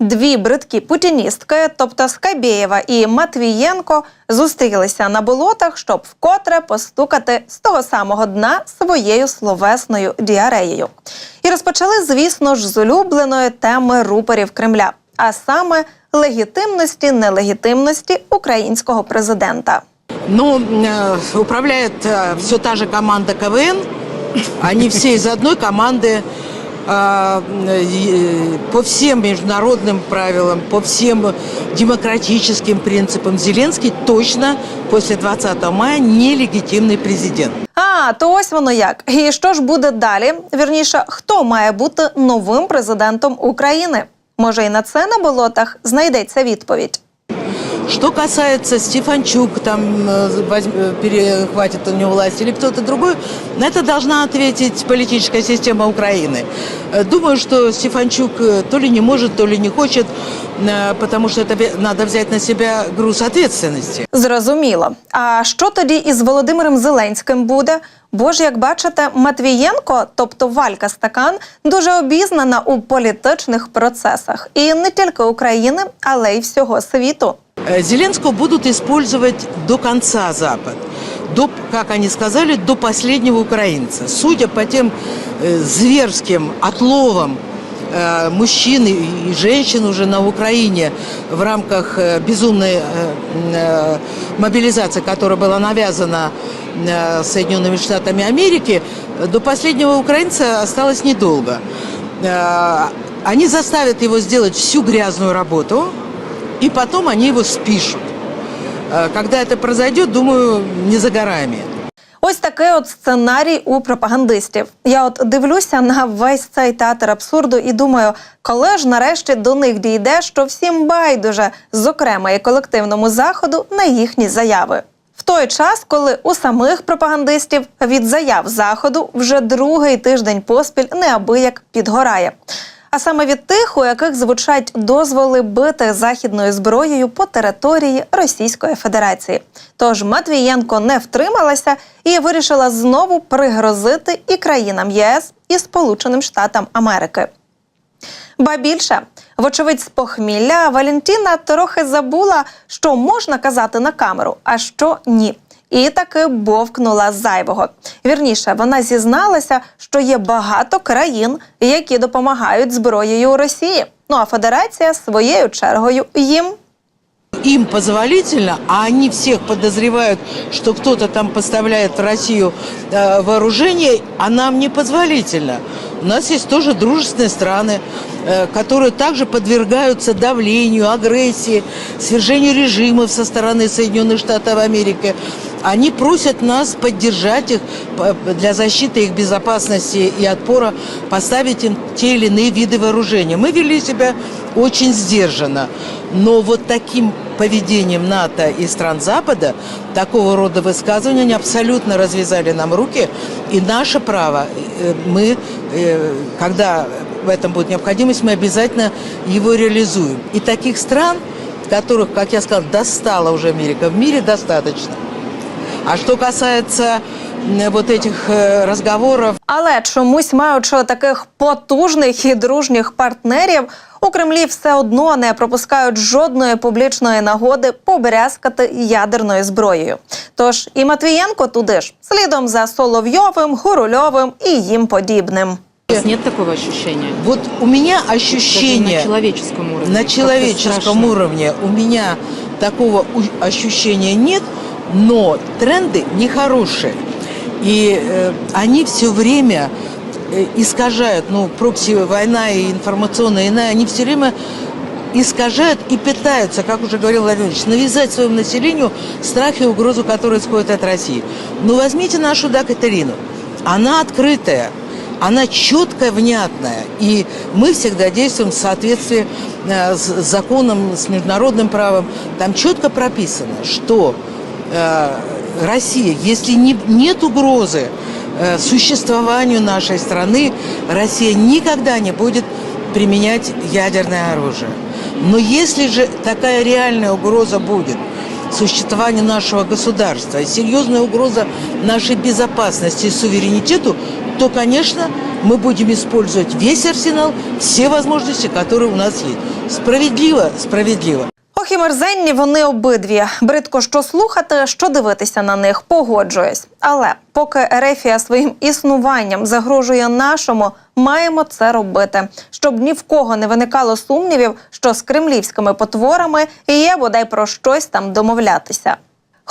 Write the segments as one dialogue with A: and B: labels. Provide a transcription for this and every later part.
A: Дві бридкі путіністки, тобто Скабєєва і Матвієнко, зустрілися на болотах, щоб вкотре постукати з того самого дна своєю словесною діареєю. І розпочали, звісно ж, з улюбленої теми рупорів Кремля, а саме легітимності нелегітимності українського президента.
B: Ну, э, управляет все та же команда КВН. Они все из одной команды э, э, по всем международным правилам, по всем демократическим принципам. Зеленский точно после 20 мая нелегитимный президент.
A: А, то ось воно як. І що ж буде далі? Вірніше, хто має бути новим президентом України? Може, і на це на болотах знайдеться відповідь.
B: Что касается Стефанчук, там э, возьм- э, перехватит у него власть или кто-то другой, на это должна ответить политическая система Украины. Э, Думаю, что Стефанчук э, то ли не может, то ли не хочет, э, потому что это ве- надо взять на себя груз ответственности.
A: Зрозуміло. А що тоді із Володимиром Зеленським буде? Бо ж, як бачите, Матвієнко, тобто Валька Стакан, дуже обізнана у політичних процесах і не тільки України, але й всього світу.
B: Э, Зеленского будут использовать до конца Запад. До, как они сказали, до последнего украинца. Судя по тем э, зверским отловам э, мужчин и женщин уже на Украине в рамках э, безумной э, э, мобилизации, которая была навязана э, Соединенными Штатами Америки, до последнего украинца осталось недолго. Э, Они заставят его сделать всю грязную работу, и потом они его спишут. Э, Когда это произойдет, думаю, не за горами.
A: Ось такий от сценарій у пропагандистів. Я от дивлюся на весь цей театр абсурду і думаю, коли ж нарешті до них дійде, що всім байдуже, зокрема і колективному заходу, на їхні заяви. В той час, коли у самих пропагандистів від заяв заходу вже другий тиждень поспіль неабияк підгорає. А саме від тих, у яких звучать дозволи бити західною зброєю по території Російської Федерації. Тож Матвієнко не втрималася і вирішила знову пригрозити і країнам ЄС, і Сполученим Штатам Америки. Ба більше, вочевидь, з похмілля Валентіна трохи забула, що можна казати на камеру, а що ні І таки бовкнула зайвого. Вірніше, вона зізналася, що є багато країн, які допомагають зброєю Росії. Ну а Федерація своєю чергою їм
B: Им позволительно, а они всех подозревают, что кто-то там поставляет в Россию э, вооружение, а нам не позволительно. У нас есть тоже дружественные страны, э, которые также подвергаются давлению, агрессии, свержению режимов со стороны Соединенных Штатов Америки. Они просят нас поддержать их для защиты их безопасности и отпора, поставить им те или иные виды вооружения. Мы вели себя очень сдержанно. Но вот таким поведением НАТО и стран Запада, такого рода высказывания, они абсолютно развязали нам руки. И наше право, э, мы, э, когда в этом будет необходимость, мы обязательно его реализуем. И таких стран, которых, как я сказала, достала уже Америка, в мире достаточно. А что касается м, вот этих э, разговоров
A: Але чомусь, маючи таких потужних і дружніх партнерів, у Кремлі все одно не пропускають жодної публічної нагоди побрязкати ядерною зброєю. Тож і Матвієнко туди ж, слідом за Соловйовим, Гурульовим і їм подібним.
C: У вас нет такого ощущения?
B: Вот у меня
C: Даже
B: ощущение...
C: на человеческом уровне.
B: На человеческом уровне у меня такого ощущения нет, но тренды нехорошие. И э, они все время э, искажают, ну, прокси-война и информационная война, они все время искажают и пытаются, как уже говорил Владимир Владимирович, навязать своему населению страх и угрозу, которые исходят от России. Но возьмите нашу да, Катерину. Она открытая, она четкая, внятная. И мы всегда действуем в соответствии э, с законом, с международным правом. Там четко прописано, что э, Россия, если не, нет угрозы э, существованию нашей страны, Россия никогда не будет применять ядерное оружие. Но если же такая реальная угроза будет существованию нашего государства, серьезная угроза нашей безопасности и суверенитету, то, конечно, мы будем использовать весь арсенал, все возможности, которые у нас есть. Справедливо, справедливо.
A: Ох і мерзенні вони обидві. Бридко що слухати, що дивитися на них, погоджуюсь. Але поки Ерефія своїм існуванням загрожує нашому, маємо це робити, щоб ні в кого не виникало сумнівів, що з кремлівськими потворами є бодай про щось там домовлятися.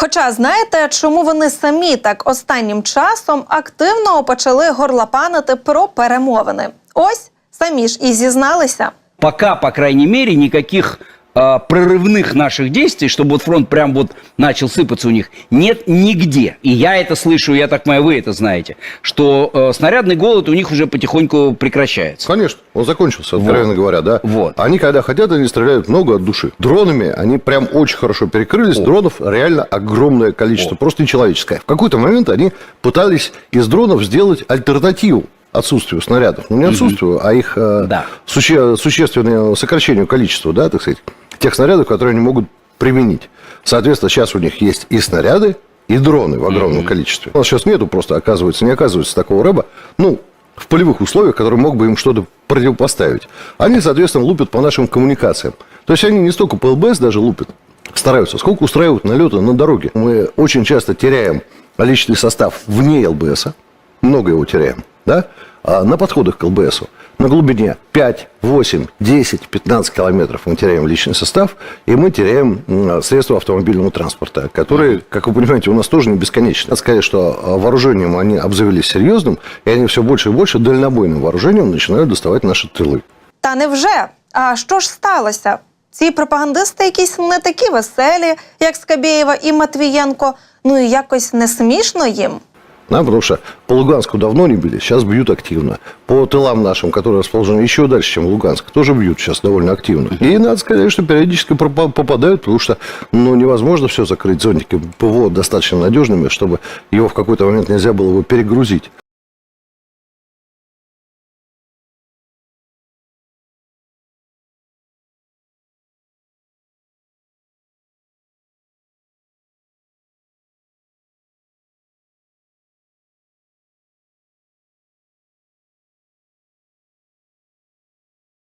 A: Хоча знаєте, чому вони самі так останнім часом активно почали горлопанити про перемовини? Ось самі ж і зізналися.
D: пока, по крайней мере, никаких э, прорывных наших действий, чтобы вот фронт прям вот начал сыпаться у них, нет нигде. И я это слышу, я так понимаю, вы это знаете, что э, снарядный голод у них уже потихоньку прекращается.
E: Конечно, он закончился, откровенно
D: Вот.
E: говоря, да.
D: Вот.
E: Они, когда хотят, они стреляют много от души. Дронами они прям очень хорошо перекрылись. Дронов реально огромное количество, просто нечеловеческое. В какой-то момент они пытались из дронов сделать альтернативу отсутствию снарядов. Ну, не отсутствию, а их э,
D: Да.
E: суще- существенному сокращению количества, да, так сказать, тех снарядов, которые они могут применить. Соответственно, сейчас у них есть и снаряды, и дроны в огромном количестве. У нас сейчас нету просто, оказывается, не оказывается такого рэба, ну, в полевых условиях, который мог бы им что-то противопоставить. Они, соответственно, лупят по нашим коммуникациям. То есть они не столько по ЛБС даже лупят, стараются, сколько устраивают налеты на дороге. Мы очень часто теряем личный состав вне ЛБСа, много его теряем, да, а на подходах к ЛБСу на глубине 5, 8, 10, 15 километров мы теряем личный состав, и мы теряем м, средства автомобильного транспорта, которые, как вы понимаете, у нас тоже не бесконечны. Надо сказать, что а, вооружением они обзавелись серьезным, и они все больше и больше дальнобойным вооружением начинают доставать наши тылы.
A: Та невже? А що ж сталося? Ці пропагандисти якісь не такі веселі, як Скабєєва і Матвієнко. Ну і якось не смішно їм.
E: Да, потому что по Луганску давно не били, сейчас бьют активно. По тылам нашим, которые расположены еще дальше, чем Луганск, тоже бьют сейчас довольно активно. И надо сказать, что периодически попадают, потому что ну, невозможно все закрыть зонтиками ПВО достаточно надежными, чтобы его в какой-то момент нельзя было бы перегрузить.